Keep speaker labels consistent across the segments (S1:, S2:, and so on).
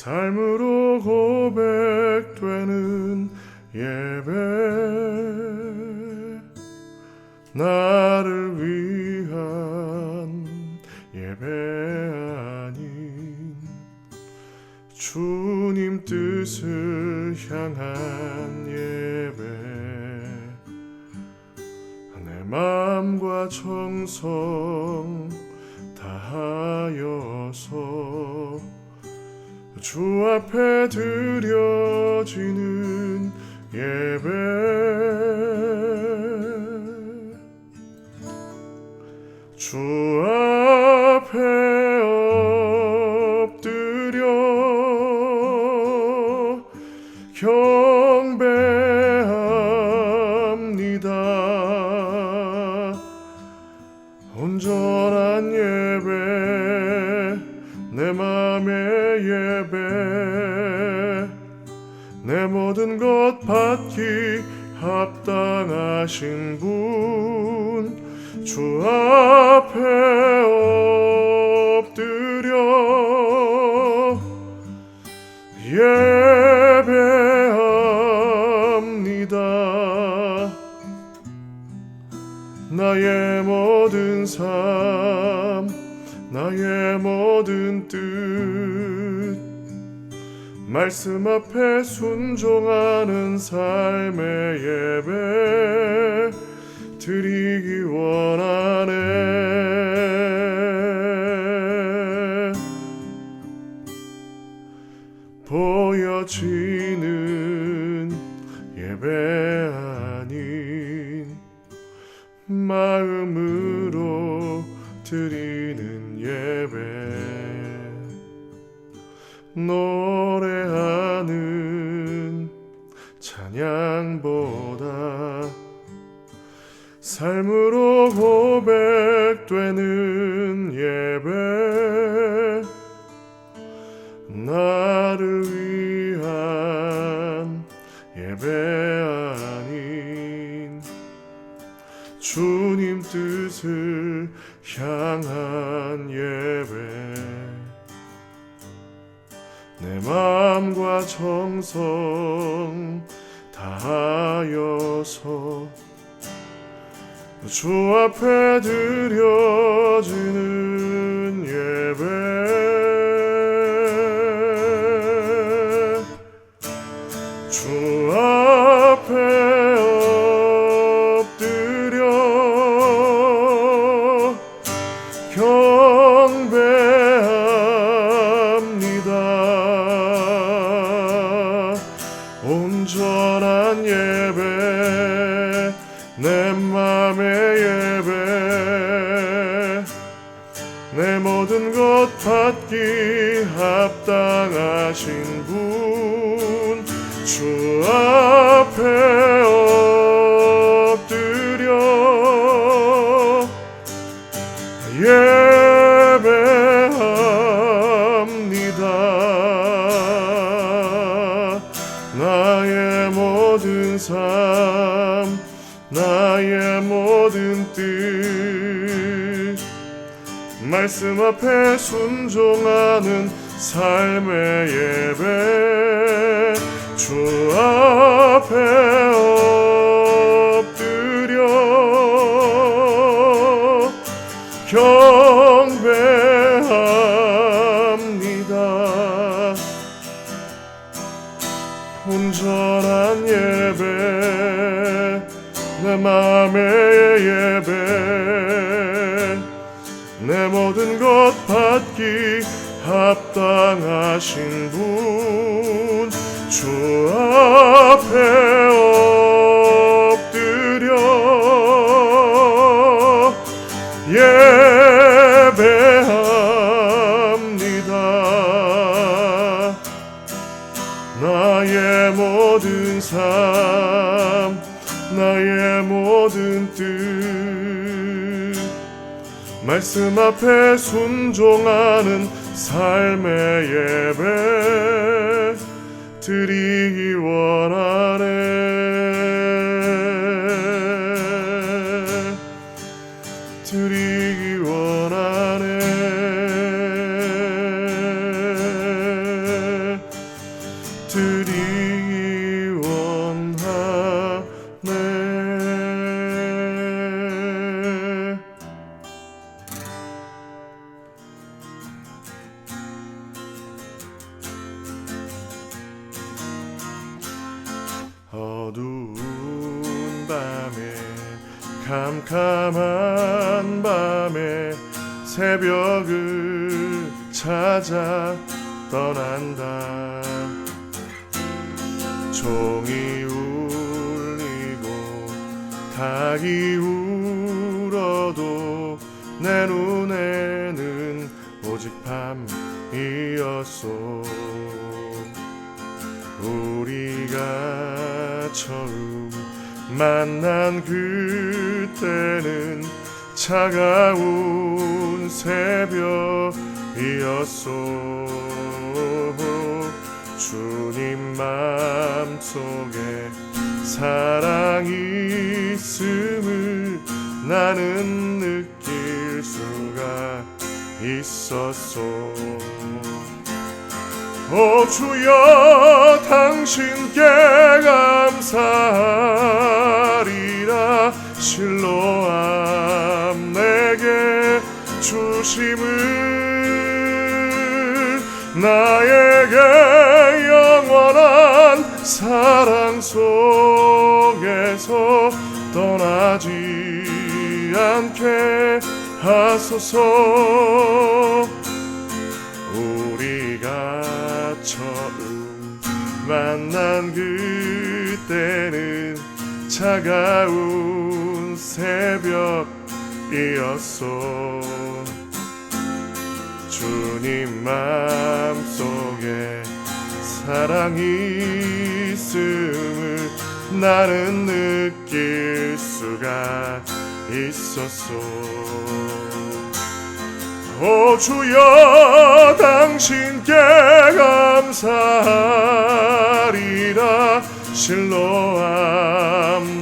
S1: 삶으로 고백되는 예배. 나를 위한 예배 아닌 주님 뜻을 향한 예배. 내 마음과 정성 다하여서 주 앞에 드려지는 예배. 주 앞에 엎드려 경배합니다. 온전한 예배. 내 모든 것 받기 합당하신 분 주 앞에 엎드려 예배합니다. 나의 모든 삶 나의 모든 뜻. 말씀 앞에 순종하는 삶의 예배. 드리기 원하네. 보여지는 예배 아닌 마음으로 드리는 예배. 노래하는 찬양보다 삶으로 고백되는 예배. 나를 위한 예배 아닌 주님 뜻을 향한 예배. 내 마음과 정성 다하여서 주 앞에 드려지는 예배. 주 앞에 주 앞 드리기 원하네 밤에 캄캄한 밤에 새벽을 찾아 떠난다. 종이 울리고 닭이 울어도 내 눈에는 오직 밤이었소. 우리가 처음 만난 그때는 차가운 새벽이었소. 주님 마음속에 사랑이 있음을 나는 느낄 수가 있었소 오 주여 당신께 감사하리라. 실로 암 내게 주심을 나에게 영원한 사랑 속에서 떠나지 않게 하소서 만난 그때는 차가운 새벽이었어 주님 마음속에 사랑이 있음을 나는 느낄 수가 있었어 오 주여 당신께 감사 하리라 실로암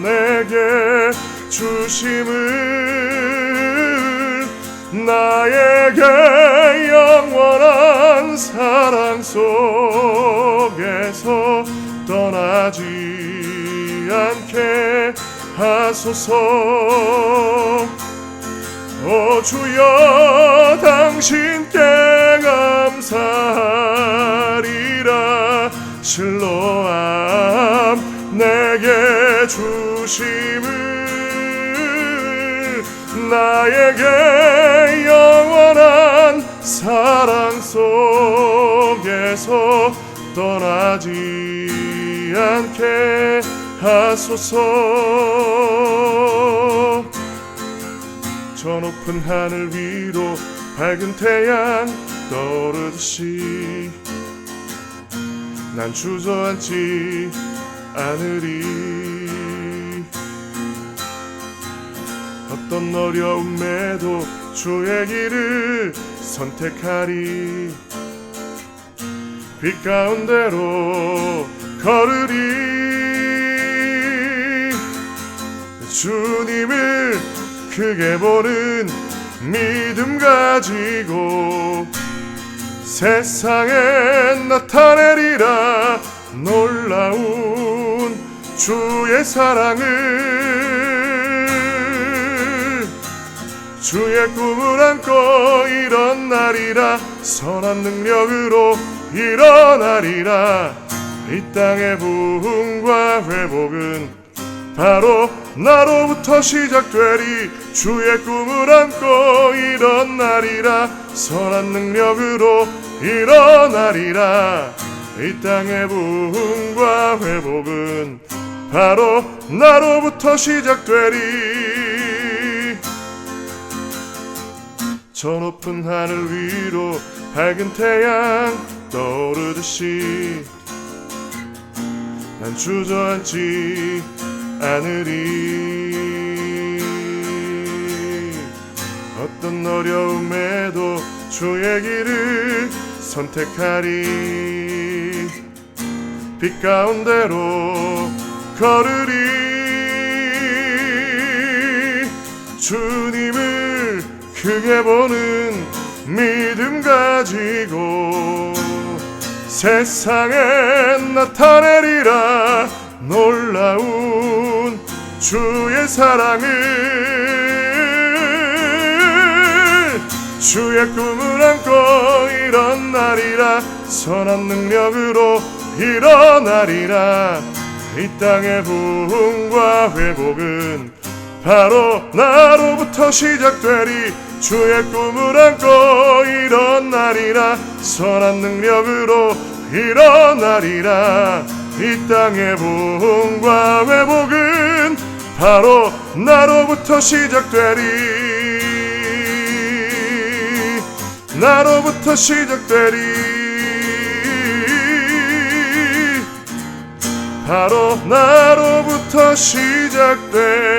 S1: 내게 주심을 나에게 영원한 사랑 속에서 떠나지 않게 하소서. 오 주여 당신께 감사하리라 실로암 내게 주심을. 나에게 영원한 사랑 속에서 떠나지 않게 하소서. 저 높은 하늘 위로 밝은 태양 떠오르듯이 난 주저앉지 않으리. 어떤 어려움에도 주의 길을 선택하리. 빛 가운데로 걸으리. 주님을 크게 보는 믿음 가지고 세상에 나타내리라 놀라운 주의 사랑을. 주의 꿈을 안고 일어나리라 선한 능력으로 일어나리라. 이 땅의 부흥과 회복은 바로 나로부터 시작되리 주의 꿈을 안고 일어나리라 선한 능력으로 일어나리라. 이 땅의 부흥과 회복은 바로 나로부터 시작되리. 저 높은 하늘 위로 밝은 태양 떠오르듯이 난 주저앉지 않으리 어떤 어려움에도 주의 길을 선택하리. 빛 가운데로 걸으리. 주님을 크게 보는 믿음 가지고 세상에 나타내리라. 놀라운 주의 사랑을 주의 꿈을 안고 일어나리라 선한 능력으로 일어나리라. 이 땅의 부흥과 회복은 바로 나로부터 시작되리. 주의 꿈을 안고 일어나리라 선한 능력으로 일어나리라. 이 땅의 부흥과 회복은 바로 나로부터 시작되리. 나로부터 시작되리. 바로 나로부터 시작되리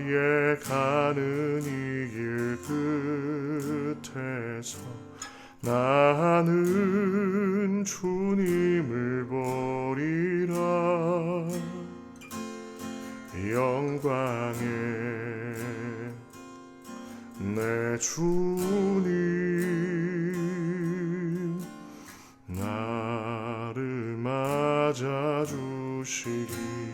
S1: 의 가는 이길 끝에서 나는 주님을 보리라. 영광에 내 주님 나를 맞아 주시리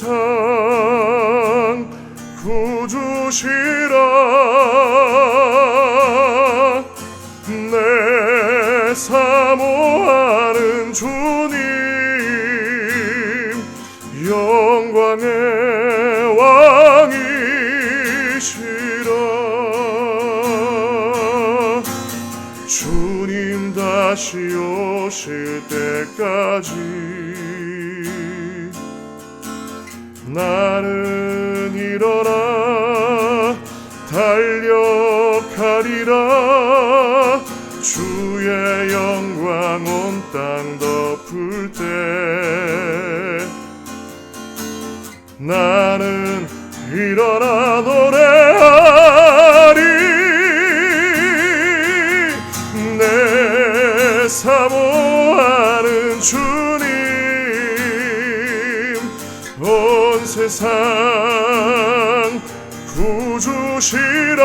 S1: 세상 구주시라. 내 사모하는 주님 영광의 왕이시라. 주님 다시 오실 때까지 나는 일어나 달려가리라. 주의 영광 온 땅 덮을 때 나는 일어나 세상 구주시라.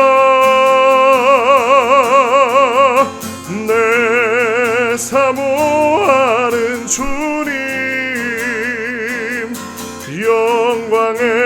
S1: 내 사모하는 주님 영광의